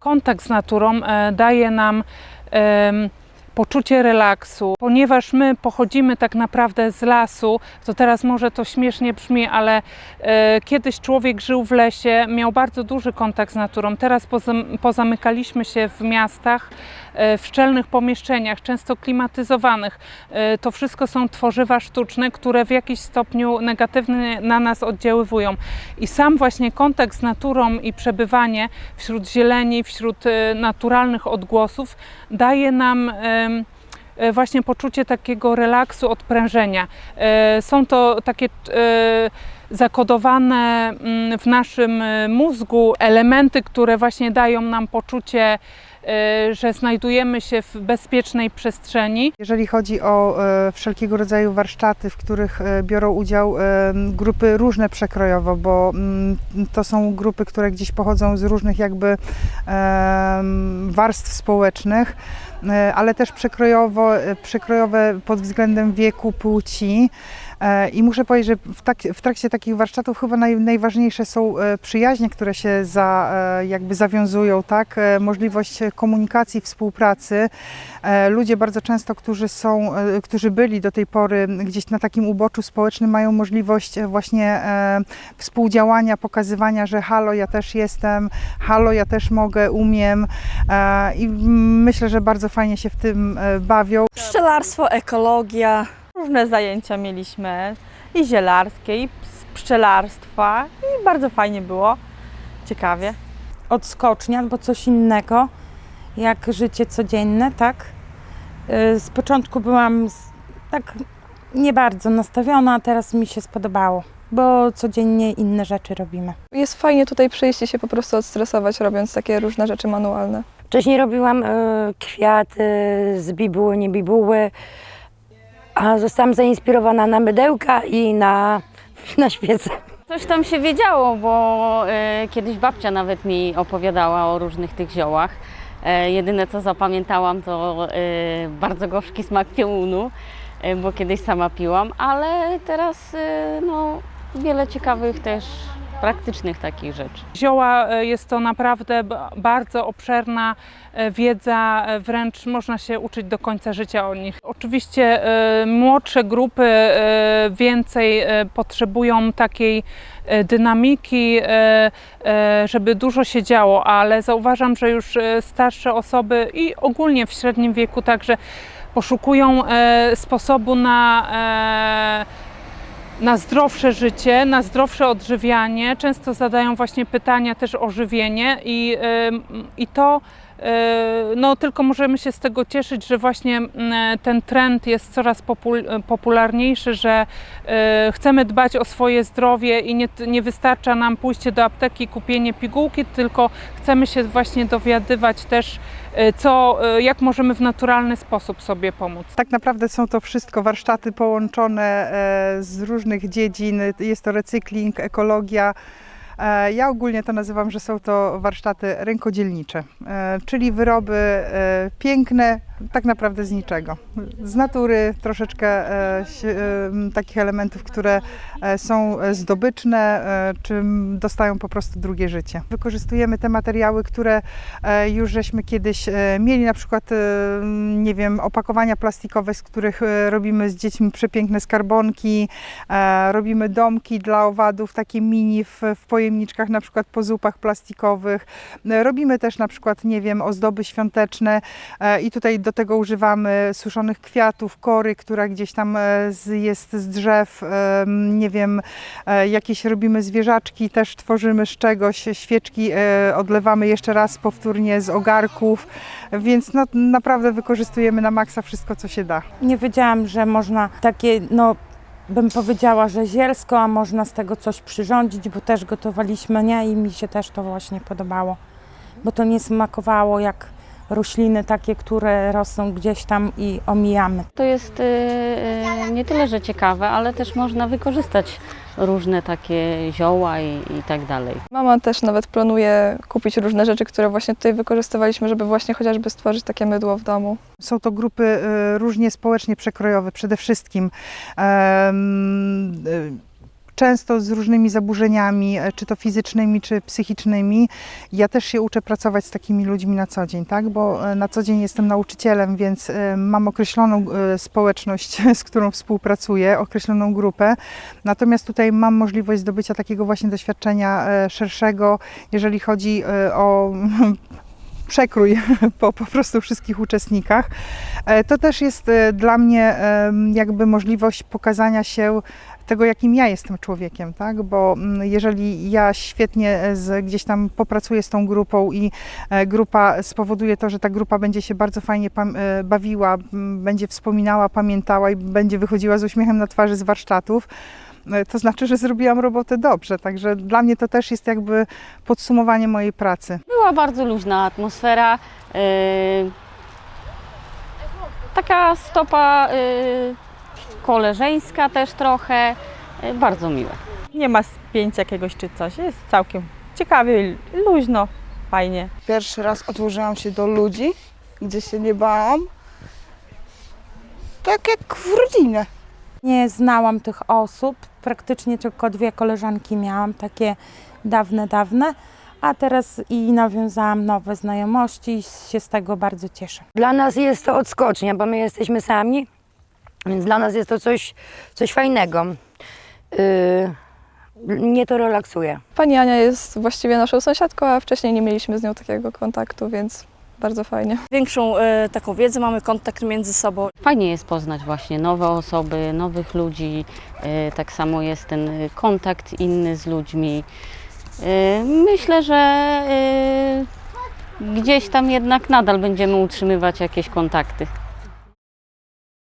Kontakt z naturą e, daje nam poczucie relaksu, ponieważ my pochodzimy tak naprawdę z lasu, to teraz może to śmiesznie brzmi, ale e, kiedyś człowiek żył w lesie, miał bardzo duży kontakt z naturą. Teraz pozam- pozamykaliśmy się w miastach, e, w szczelnych pomieszczeniach, często klimatyzowanych. E, To wszystko są tworzywa sztuczne, które w jakiś stopniu negatywnie na nas oddziaływują. I sam właśnie kontakt z naturą i przebywanie wśród zieleni, wśród naturalnych odgłosów daje nam właśnie poczucie takiego relaksu, odprężenia. E, Są to takie e, zakodowane mm, w naszym e, mózgu elementy, które właśnie dają nam poczucie, e, że znajdujemy się w bezpiecznej przestrzeni. Jeżeli chodzi o e, wszelkiego rodzaju warsztaty, w których e, biorą udział e, grupy różne przekrojowo, bo mm, to są grupy, które gdzieś pochodzą z różnych jakby e, warstw społecznych, e, ale też przekrojowo, e, przekrojowe pod względem wieku, płci. E, I muszę powiedzieć, że w, tak, w trakcie takich warsztatów chyba naj, najważniejsze są e, przyjaźnie, które się za, e, jakby zawiązują, tak? E, Możliwość komunikacji, współpracy. E, Ludzie bardzo często, którzy są, e, którzy byli do tej pory gdzieś na takim uboczu społecznym, mają możliwość e, właśnie e, współdziałania, pokazywania, że halo, ja też jestem, halo, ja też mogę, umiem. E, I myślę, że bardzo fajnie się w tym e, bawią. Pszczelarstwo, ekologia. Różne zajęcia mieliśmy i zielarskie, i z pszczelarstwa i bardzo fajnie było. Ciekawie. odskocznia albo coś innego, jak życie codzienne, tak? Y, Z początku byłam tak nie bardzo nastawiona, a teraz mi się spodobało, bo codziennie inne rzeczy robimy. Jest fajnie tutaj przyjść i się po prostu odstresować, robiąc takie różne rzeczy manualne. Wcześniej robiłam e, kwiaty z bibuły, nie bibuły, a zostałam zainspirowana na mydełka i na, na świece. Coś tam się wiedziało, bo e, kiedyś babcia nawet mi opowiadała o różnych tych ziołach. E, jedyne co zapamiętałam to bardzo gorzki smak piołunu, bo kiedyś sama piłam, ale teraz no, wiele ciekawych też praktycznych takich rzeczy. Zioła e, jest to naprawdę bardzo obszerna e, wiedza, e, wręcz można się uczyć do końca życia o nich. Oczywiście młodsze grupy więcej potrzebują takiej dynamiki, żeby dużo się działo, ale zauważam, że już starsze osoby i ogólnie w średnim wieku także poszukują sposobu na na zdrowsze życie, na zdrowsze odżywianie. Często zadają właśnie pytania też o żywienie i, i to no tylko możemy się z tego cieszyć, że właśnie mm, ten trend jest coraz popul- popularniejszy, że y, chcemy dbać o swoje zdrowie i nie, nie wystarcza nam pójście do apteki, kupienie pigułki, tylko chcemy się właśnie dowiadywać też, y, co, jak możemy w naturalny sposób sobie pomóc. Tak naprawdę są to wszystko warsztaty połączone e, z różnych dziedzin. Jest to recykling, ekologia. E, Ja ogólnie to nazywam, że są to warsztaty rękodzielnicze, e, czyli wyroby e, piękne, tak naprawdę z niczego. Z natury troszeczkę e, e, takich elementów, które e, są zdobyczne, czy dostają po prostu drugie życie. Wykorzystujemy te materiały, które już żeśmy kiedyś mieli, na przykład, nie wiem, opakowania plastikowe, z których robimy z dziećmi przepiękne skarbonki, robimy domki dla owadów, takie mini w, w pojemniczkach, na przykład po zupach plastikowych. Robimy też na przykład, nie wiem, ozdoby świąteczne i tutaj do tego używamy suszonych kwiatów, kory, która gdzieś tam e, jest z drzew, e, nie wiem, e, jakieś robimy zwierzaczki, też tworzymy z czegoś, świeczki odlewamy jeszcze raz powtórnie z ogarków, więc no, naprawdę wykorzystujemy na maksa wszystko, co się da. Nie wiedziałam, że można takie, no bym powiedziała, że zielsko, a można z tego coś przyrządzić, bo też gotowaliśmy, nie? I mi się też to właśnie podobało, bo to nie smakowało jak rośliny takie, które rosną gdzieś tam i omijamy. To jest e, e, nie tyle, że ciekawe, ale też można wykorzystać różne takie zioła i, i tak dalej. Mama też nawet planuje kupić różne rzeczy, które właśnie tutaj wykorzystywaliśmy, żeby właśnie chociażby stworzyć takie mydło w domu. Są to grupy e, różnie społecznie przekrojowe przede wszystkim. Często z różnymi zaburzeniami, e, czy to fizycznymi, czy psychicznymi. Ja też się uczę pracować z takimi ludźmi na co dzień, tak? bo e, na co dzień jestem nauczycielem, więc e, mam określoną społeczność, z którą współpracuję, określoną grupę. Natomiast tutaj mam możliwość zdobycia takiego właśnie doświadczenia szerszego, jeżeli chodzi o przekrój po po prostu wszystkich uczestnikach. E, To też jest e, dla mnie jakby możliwość pokazania się tego, jakim ja jestem człowiekiem, tak? Bo mm, jeżeli ja świetnie e, z, gdzieś tam popracuję z tą grupą i grupa spowoduje to, że ta grupa będzie się bardzo fajnie bawiła, będzie wspominała, pamiętała i będzie wychodziła z uśmiechem na twarzy z warsztatów, to znaczy, że zrobiłam robotę dobrze. Także dla mnie to też jest jakby podsumowanie mojej pracy. Była bardzo luźna atmosfera. yy, Taka stopa yy, koleżeńska też trochę. yy, Bardzo miłe. Nie ma spięcia jakiegoś czy coś. Jest całkiem ciekawie, luźno, fajnie. Pierwszy raz otworzyłam się do ludzi, gdzie się nie bałam. Tak jak w rodzinie. Nie znałam tych osób, praktycznie tylko dwie koleżanki miałam, takie dawne, dawne, a teraz i nawiązałam nowe znajomości i się z tego bardzo cieszę. Dla nas jest to odskocznia, bo my jesteśmy sami, więc dla nas jest to coś, coś fajnego. Yy, mnie to relaksuje. Pani Ania jest właściwie naszą sąsiadką, a wcześniej nie mieliśmy z nią takiego kontaktu, więc bardzo fajnie. Większą e, taką wiedzę, mamy kontakt między sobą. Fajnie jest poznać właśnie nowe osoby, nowych ludzi. yy, Tak samo jest ten kontakt inny z ludźmi. Yy, Myślę, że gdzieś tam jednak nadal będziemy utrzymywać jakieś kontakty.